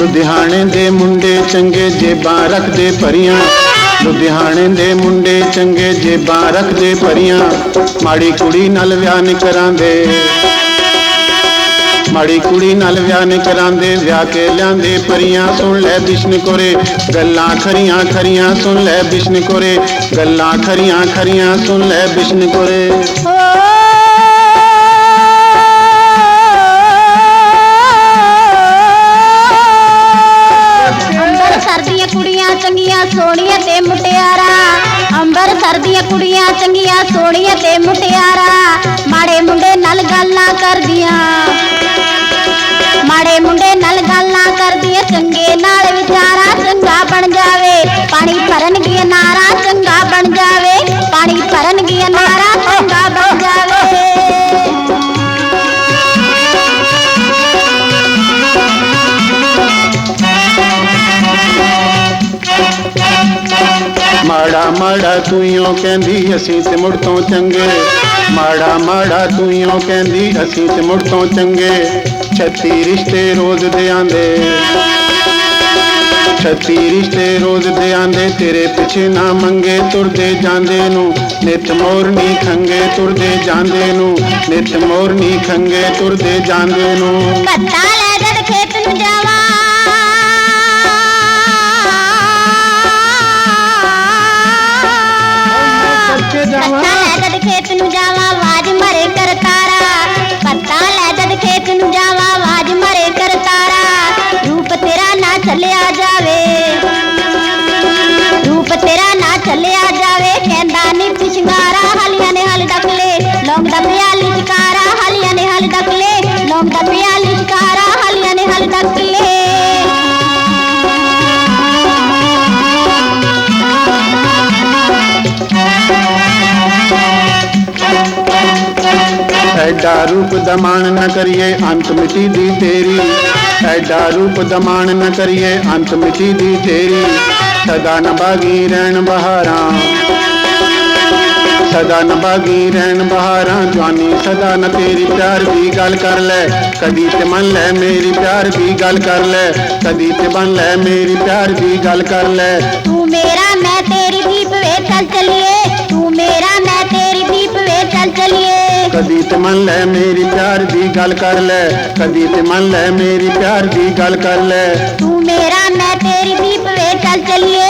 ਲੁਧਿਆਣੇ ਦੇ ਮੁੰਡੇ ਚੰਗੇ ਜੇਬਾਂ ਰੱਖਦੇ ਭਰੀਆਂ ਲੁਧਿਆਣੇ ਦੇ ਮੁੰਡੇ ਚੰਗੇ ਜੇਬਾਂ ਰੱਖਦੇ ਭਰੀਆਂ ਮਾੜੀ ਕੁੜੀ ਨਾਲ ਵਿਆਹ ਨਹੀਂ ਕਰਾਂਦੇ ਮਾੜੀ ਕੁੜੀ ਨਾਲ ਵਿਆਹ ਨਹੀਂ ਕਰਾਂਦੇ ਵਿਆਹ ਕੇ ਲਿਆਂਦੇ ਪਰੀਆਂ ਸੁਣ ਲੈ ਬਿਸ਼ਨ ਕੋਰੇ ਗੱਲਾਂ ਖਰੀਆਂ ਖਰੀਆਂ ਸੁਣ ਲੈ ਬਿਸ਼ਨ ਕੋਰੇ ਗੱਲਾਂ ਖਰੀਆਂ ਖਰੀਆਂ ਸੁਣ ਲੈ ਬਿਸ਼ਨ ਕੋਰੇ ਅੰਬਰ ਸਰਦੀਆਂ ਕੁੜੀਆਂ ਚੰਗੀਆਂ ਸੋਹਣੀਆਂ ਤੇ ਮੁਟਿਆਰਾ ਅੰਬਰ ਸਰਦੀਆਂ ਕੁੜੀਆਂ ਚੰਗੀਆਂ ਸੋਹਣੀਆਂ ਤੇ ਮੁਟਿਆਰਾ ਮਾੜੇ ਮੁੰਡੇ ਨਾਲ ਗੱਲਾਂ ਕਰਦੀਆਂ ਮਾੜੇ ਮੁੰਡੇ ਨਾਲ ਗੱਲਾਂ ਕਰਦੀਆਂ ਚੰਗੇ ਨਾਲ ਵਿਚਾਰਾ ਚੰਗਾ ਬਣ ਜਾਵੇ ਪਾਣੀ ਭਰਨ ਗਿਆ ਨਾਰਾ ਚੰਗਾ ਬਣ ਜਾਵੇ ਪਾਣੀ ਭਰਨ ਗਿਆ ਨਾਰਾ ਚੰਗਾ ਬਣ ਜਾਵੇ ਮਾੜਾ ਮਾੜਾ ਤੂੰ ਕਹਿੰਦੀ ਅਸੀਂ ਤੇ ਮੁੜ ਤੋਂ ਚੰਗੇ ਮਾੜਾ ਮਾੜਾ ਤੂੰ ਕਹਿੰਦੀ ਅਸੀਂ ਤੇ ਮੁੜ ਤੋਂ ਚੰਗੇ ਛੱਤੀ ਰਿਸ਼ਤੇ ਰੋਜ਼ ਦੇ ਆਂਦੇ ਛੱਤੀ ਰਿਸ਼ਤੇ ਰੋਜ਼ ਦੇ ਆਂਦੇ ਤੇਰੇ ਪਿੱਛੇ ਨਾ ਮੰਗੇ ਤੁਰਦੇ ਜਾਂਦੇ ਨੂੰ ਨਿਤ ਮੋਰਨੀ ਖੰਗੇ ਤੁਰਦੇ ਜਾਂਦੇ ਨੂੰ ਨਿਤ ਮੋਰਨੀ ਖੰਗੇ ਤੁਰਦੇ ਜਾਂਦੇ ਨੂੰ ਪੱਤਾ ऐडा रूप दमान न करिए अंत मिटी दी तेरी। ऐडा रूप दमान न करिए अंत मिटी दी तेरी। सदा न बागी रहन बहारा। ਸਦਾ ਨਭਾਗੀ ਰਹਿਣ ਬਹਾਰਾਂ ਸਦਾ ਨਭਾਗੀ ਰਹਿਣ ਬਹਾਰਾਂ ਜਵਾਨੀ ਸਦਾ ਨ ਤੇਰੀ ਪਿਆਰ ਦੀ ਗੱਲ ਕਰ ਲੈ ਕਦੀ ਤੇ ਮੰਨ ਲੈ ਮੇਰੀ ਪਿਆਰ ਦੀ ਗੱਲ ਕਰ ਲੈ ਕਦੀ ਤੇ ਮੰਨ ਲੈ ਮੇਰੀ ਪਿਆਰ ਦੀ ਗੱਲ ਕਰ ਲੈ ਤੂੰ ਮੇਰਾ ਮੈਂ ਤੇਰੀ ਦੀਪ ਵੇ ਚੱਲ ਚਲੀਏ ਤੂੰ ਮੇਰਾ ਮੈਂ ਤੇਰੀ ਦੀਪ ਵੇ ਚੱਲ ਚਲੀਏ ਕਦੀ ਤੇ ਮੰਨ ਲੈ ਮੇਰੀ ਪਿਆਰ ਦੀ ਗੱਲ ਕਰ ਲੈ ਕਦੀ ਤੇ ਮੰਨ ਲੈ ਮੇਰੀ ਪਿਆਰ ਦੀ ਗੱਲ ਕਰ ਲੈ ਤੂੰ ਮੇਰਾ ਮੈਂ ਤੇਰੀ ਦੀਪ ਵੇ ਚੱਲ ਚਲੀਏ